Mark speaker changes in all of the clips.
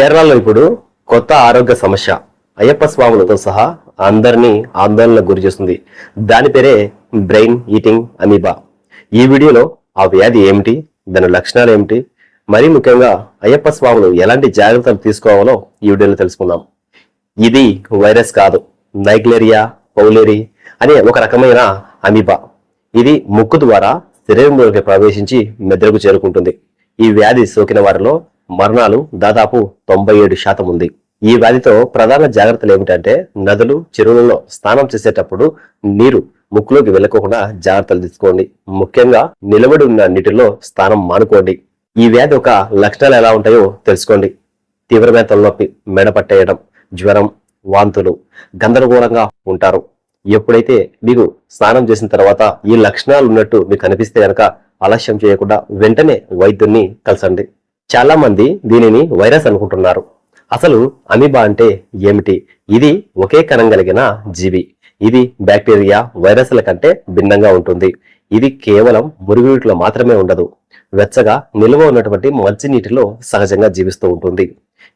Speaker 1: కేరళలో ఇప్పుడు కొత్త ఆరోగ్య సమస్య అయ్యప్ప స్వాములతో సహా అందరినీ ఆందోళనకు గురి చేస్తుంది. దాని పేరే బ్రెయిన్ ఈటింగ్ అమీబా. ఈ వీడియోలో ఆ వ్యాధి ఏమిటి దాని లక్షణాలు ఏమిటి మరీ ముఖ్యంగా అయ్యప్ప స్వాములు ఎలాంటి జాగ్రత్తలు తీసుకోవాలో ఈ వీడియోలో తెలుసుకుందాం. ఇది వైరస్ కాదు నైగ్లేరియా పౌలేరి అనే ఒక రకమైన అమీబా. ఇది ముక్కు ద్వారా శరీరంలోకి ప్రవేశించి మెదడుకు చేరుకుంటుంది. ఈ వ్యాధి సోకిన వారిలో మరణాలు దాదాపు తొంభై ఏడు శాతం ఉంది. ఈ వ్యాధితో ప్రధాన జాగ్రత్తలు ఏమిటంటే నదులు చెరువులలో స్నానం చేసేటప్పుడు నీరు ముక్కులోకి వెళ్ళకోకుండా జాగ్రత్తలు తీసుకోండి. ముఖ్యంగా నిలబడి ఉన్న నీటిలో స్నానం మానుకోండి. ఈ వ్యాధి ఒక లక్షణాలు ఎలా ఉంటాయో తెలుసుకోండి. తీవ్రమైన తలనొప్పి మెడ పట్టేయడం జ్వరం వాంతులు గందరగోళంగా ఉంటారు. ఎప్పుడైతే మీకు స్నానం చేసిన తర్వాత ఈ లక్షణాలు ఉన్నట్టు మీకు అనిపిస్తే కనుక ఆలస్యం చేయకుండా వెంటనే వైద్యున్ని కలిసండి. చాలామంది దీనిని వైరస్ అనుకుంటున్నారు. అసలు అమీబా అంటే ఏమిటి? ఇది ఒకే కణం కలిగిన జీవి. ఇది బ్యాక్టీరియా వైరస్ల కంటే భిన్నంగా ఉంటుంది. ఇది కేవలం మురుగునీటిలో మాత్రమే ఉండదు. వెచ్చగా నిల్వ ఉన్నటువంటి మంచినీటిలో సహజంగా జీవిస్తూ ఉంటుంది.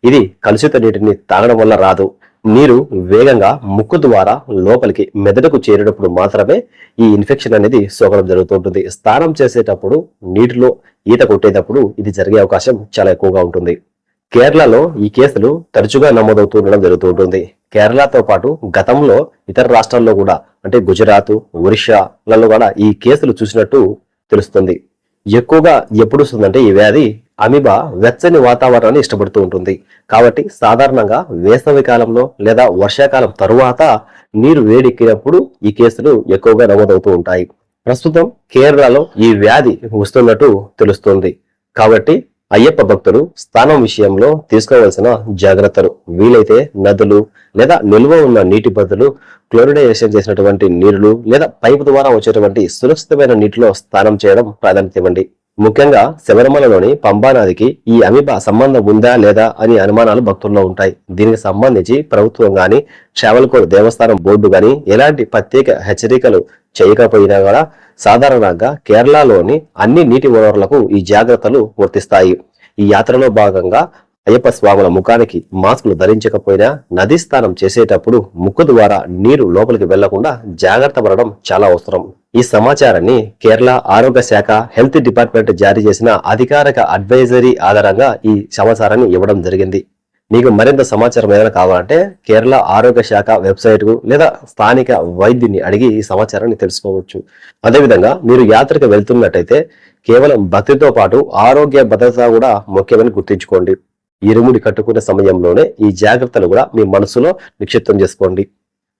Speaker 1: ఇది కలుషిత నీటిని తాగడం వల్ల రాదు. నీరు వేగంగా ముక్కు ద్వారా లోపలికి మెదడుకు చేరేటప్పుడు మాత్రమే ఈ ఇన్ఫెక్షన్ అనేది సోకడం జరుగుతుంటుంది స్నానం చేసేటప్పుడు నీటిలో ఈత కొట్టేటప్పుడు ఇది జరిగే అవకాశం చాలా ఎక్కువగా ఉంటుంది. కేరళలో ఈ కేసులు తరచుగా నమోదవుతూ ఉండడం జరుగుతూ ఉంటుంది. కేరళతో పాటు గతంలో ఇతర రాష్ట్రాల్లో కూడా అంటే గుజరాత్ ఒరిస్సాలలో కూడా ఈ కేసులు చూసినట్టు తెలుస్తుంది. ఎక్కువగా ఎప్పుడు వస్తుందంటే ఈ వ్యాధి అమీబా వెచ్చని వాతావరణాన్ని ఇష్టపడుతూ ఉంటుంది. కాబట్టి సాధారణంగా వేసవి కాలంలో లేదా వర్షాకాలం తరువాత నీరు వేడెక్కినప్పుడు ఈ కేసులు ఎక్కువగా నమోదవుతూ ఉంటాయి. ప్రస్తుతం కేరళలో ఈ వ్యాధి వస్తున్నట్టు తెలుస్తుంది. కాబట్టి అయ్యప్ప భక్తులు స్నానం విషయంలో తీసుకోవాల్సిన జాగ్రత్తలు వీలైతే నదులు లేదా నిల్వ ఉన్న నీటి బదులు క్లోరిడైజేషన్ చేసినటువంటి నీరులు లేదా పైపు ద్వారా వచ్చేటువంటి సురక్షితమైన నీటిలో స్నానం చేయడం ప్రాధాన్యత ఇవ్వండి. ముఖ్యంగా శబరిమలలోని పంబానదికి ఈ అమీబా సంబంధం ఉందా లేదా అని అనుమానాలు భక్తుల్లో ఉంటాయి. దీనికి సంబంధించి ప్రభుత్వం గాని శ్రావల్కోర్ దేవస్థానం బోర్డు గాని ఎలాంటి ప్రత్యేక హెచ్చరికలు చేయకపోయినా కూడా సాధారణంగా కేరళలోని అన్ని నీటి వనరులకు ఈ జాగ్రత్తలు వర్తిస్తాయి. ఈ యాత్రలో భాగంగా అయ్యప్ప స్వాముల ముఖానికి మాస్కులు ధరించకపోయినా నదీ స్నానం చేసేటప్పుడు ముక్కు ద్వారా నీరు లోపలికి వెళ్ళకుండా జాగ్రత్త పడడం చాలా అవసరం. ఈ సమాచారాన్ని కేరళ ఆరోగ్య శాఖ హెల్త్ డిపార్ట్మెంట్ జారీ చేసిన అధికారిక అడ్వైజరీ ఆధారంగా ఈ సమాచారాన్ని ఇవ్వడం జరిగింది. మీకు మరింత సమాచారం ఏదైనా కావాలంటే కేరళ ఆరోగ్య శాఖ వెబ్సైట్కు లేదా స్థానిక వైద్యుని అడిగి ఈ సమాచారాన్ని తెలుసుకోవచ్చు. అదేవిధంగా మీరు యాత్రకు వెళ్తున్నట్టయితే కేవలం భక్తితో పాటు ఆరోగ్య భద్రత కూడా ముఖ్యమని గుర్తుంచుకోండి. ఇరుముడి కట్టుకునే సమయంలోనే ఈ జాగ్రత్తలు కూడా మీ మనసులో నిక్షిప్తం చేసుకోండి.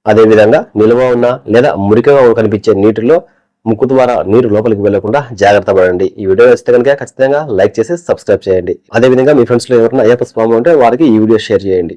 Speaker 1: అదేవిధంగా నిల్వ ఉన్న లేదా మురికగా కనిపించే నీటిలో ముక్కు ద్వారా నీరు లోపలికి వెళ్ళకుండా జాగ్రత్త పడండి. ఈ వీడియో నచ్చితే కనుక ఖచ్చితంగా లైక్ చేసి సబ్స్క్రైబ్ చేయండి. అదేవిధంగా మీ ఫ్రెండ్స్లో ఎవరైనా అయ్యప్ప స్వామి ఉంటే వారికి ఈ వీడియో షేర్ చేయండి.